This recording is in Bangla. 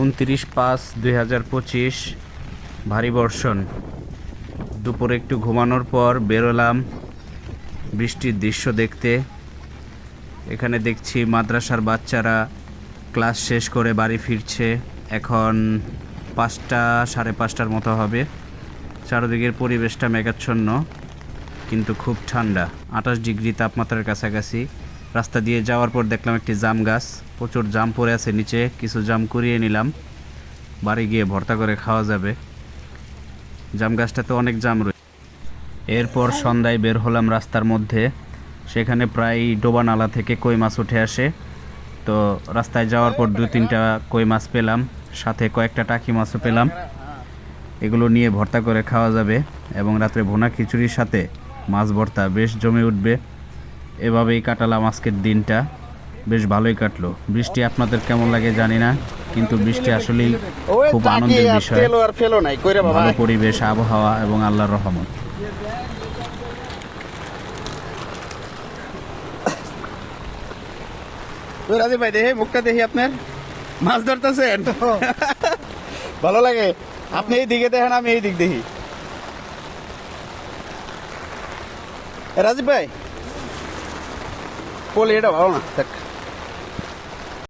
উনত্রিশ পাঁচ দুই হাজার পঁচিশ, ভারী বর্ষণ। দুপুরে একটু ঘুমানোর পর বেরোলাম বৃষ্টির দৃশ্য দেখতে। এখানে দেখছি মাদ্রাসার বাচ্চারা ক্লাস শেষ করে বাড়ি ফিরছে। এখন পাঁচটা, সাড়ে পাঁচটার মতো হবে। চারদিকের পরিবেশটা মেঘাচ্ছন্ন, কিন্তু খুব ঠান্ডা। আঠাশ ডিগ্রি তাপমাত্রার কাছাকাছি। রাস্তা দিয়ে যাওয়ার পর দেখলাম একটি জাম গাছ। প্রচুর জাম পড়ে আছে নিচে, কিছু জাম কুড়িয়ে নিলাম। বাড়ি গিয়ে ভর্তা করে খাওয়া যাবে। জাম গাছটাতে অনেক জাম রয়েছে এরপর সন্ধ্যায় বের হলাম রাস্তার মধ্যে। সেখানে প্রায় ডোবা নালা থেকে কই মাছ উঠে আসে। তো রাস্তায় যাওয়ার পর দু তিনটা কই মাছ পেলাম, সাথে কয়েকটা টাকি মাছও পেলাম। এগুলো নিয়ে ভর্তা করে খাওয়া যাবে এবং রাত্রে ভুনা খিচুড়ির সাথে মাছ ভর্তা বেশ জমে উঠবে। এভাবেই কাটালাম আজকের দিনটা। বেশ ভালোই কাটলো। বৃষ্টি আপনাদের কেমন লাগে জানি না কিন্তু বৃষ্টি আসলেই খুব আনন্দের বিষয়। ভালো পরিবেশ আবহাওয়া এবং আল্লাহর রহমত। রাজীব ভাই দেখি মুখটা দেখি আপনার। মাছ ধরতেছেন? ভালো লাগে। আপনি এই দিকে দেখেন আমি এই দিক দেখি। রাজীব ভাই বলি এটা ভালো না দেখ